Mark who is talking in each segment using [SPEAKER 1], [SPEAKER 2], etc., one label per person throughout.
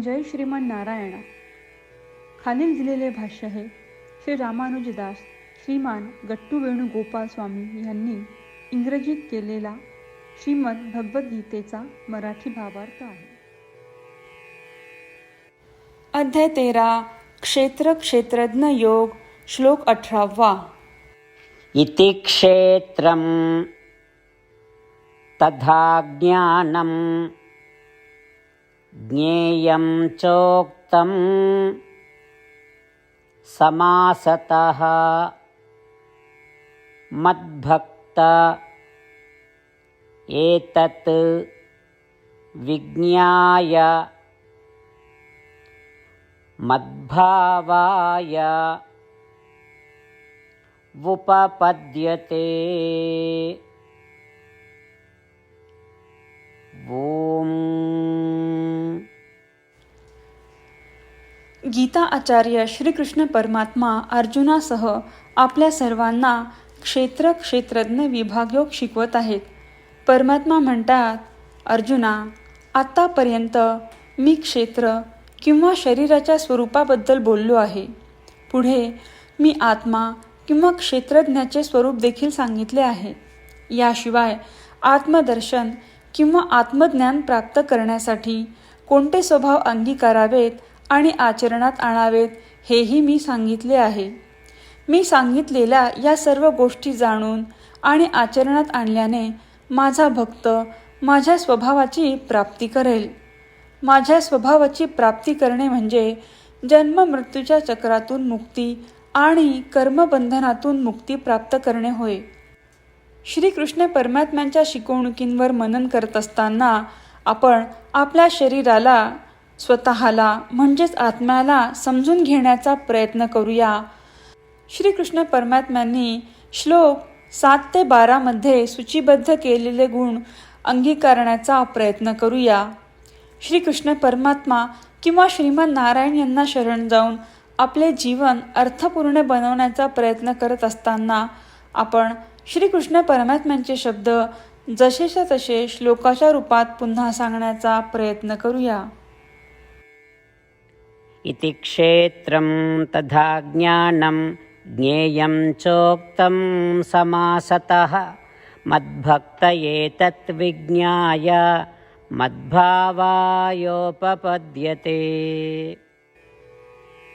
[SPEAKER 1] जय श्रीमान नारायणा. खालील दिलेले भाष्य हे श्री रामानुजदास श्रीमान गट्टू वेणुगोपाल स्वामी यांनी इंग्रजीत केलेला श्रीमद भगवद्गीतेचा मराठी भावार्थ आहे. अध्याय तेरा क्षेत्र क्षेत्रज्ञ योग श्लोक अठरावा.
[SPEAKER 2] इति क्षेत्रं तथा ज्ञानं ज्ञेयं चोक्तं समासतः। मद्भक्त एतत् विज्ञाय। मद्भावाय उपपद्यते
[SPEAKER 1] गीता आचार्य श्रीकृष्ण परमात्मा अर्जुनासह आपल्या सर्वांना क्षेत्र क्षेत्रज्ञ विभागयोग शिकवत आहेत. परमात्मा म्हणतात अर्जुना आत्तापर्यंत मी क्षेत्र किंवा शरीराच्या स्वरूपाबद्दल बोललो आहे. पुढे मी आत्मा किंवा क्षेत्रज्ञाचे स्वरूप देखील सांगितले आहे. याशिवाय आत्मदर्शन किंवा आत्मज्ञान प्राप्त करण्यासाठी कोणते स्वभाव अंगीकारावेत आणि आचरणात आणावेत हेही मी सांगितले आहे. मी सांगितलेल्या या सर्व गोष्टी जाणून आणि आचरणात आणल्याने माझा भक्त माझ्या स्वभावाची प्राप्ती करेल. माझ्या स्वभावाची प्राप्ती करणे म्हणजे जन्म मृत्यूच्या चक्रातून मुक्ती आणि कर्मबंधनातून मुक्ती प्राप्त करणे होय. श्रीकृष्ण परमात्म्यांच्या शिकवणुकींवर मनन करत असताना आपण आपल्या शरीराला स्वतःला म्हणजेच आत्म्याला समजून घेण्याचा प्रयत्न करूया. श्रीकृष्ण परमात्म्यांनी श्लोक सात ते बारामध्ये सूचीबद्ध केलेले गुण अंगीकारण्याचा प्रयत्न करूया. श्रीकृष्ण परमात्मा किंवा श्रीमान नारायण यांना शरण जाऊन आपले जीवन अर्थपूर्ण बनवण्याचा प्रयत्न करत असताना आपण श्रीकृष्ण परमात्म्यांचे शब्द जसेच्या तसे श्लोकाच्या रूपात पुन्हा सांगण्याचा प्रयत्न करूया.
[SPEAKER 2] इति क्षेत्रं तथा ज्ञानं ज्ञेयं चोक्तं समासतः। मद्भक्त एतत् विज्ञाय मद्भावायोपपद्यते।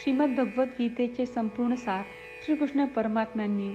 [SPEAKER 1] श्रीमद भगवद्गीतेचे संपूर्ण सार श्रीकृष्ण परमात्म्यांनी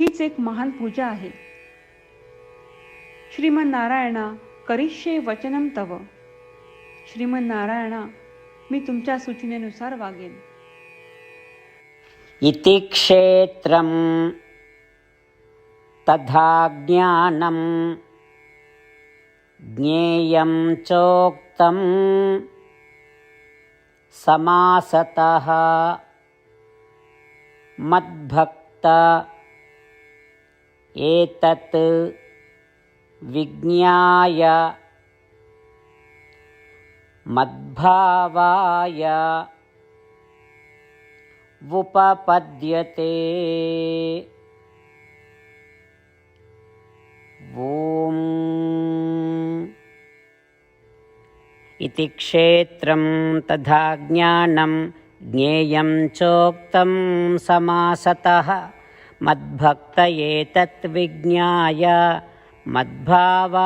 [SPEAKER 1] हीच एक महान पूजा आहे. श्रीमन नारायणा करिष्ये वचनम तव. श्रीमन नारायणा मी तुमच्या सूचनेनुसार वागेन.
[SPEAKER 2] इति क्षेत्रं तथा ज्ञानं ज्ञेयं चोक्तं समासतः मद्भक्त एतत् विज्ञाय मद्भावाय उपपद्यते ॐ इति क्षेत्रं तथा ज्ञानं ज्ञेयं चोक्तं समासतः मद्भक्तये तद्विज्ञाय मद्भावायोपपद्यते।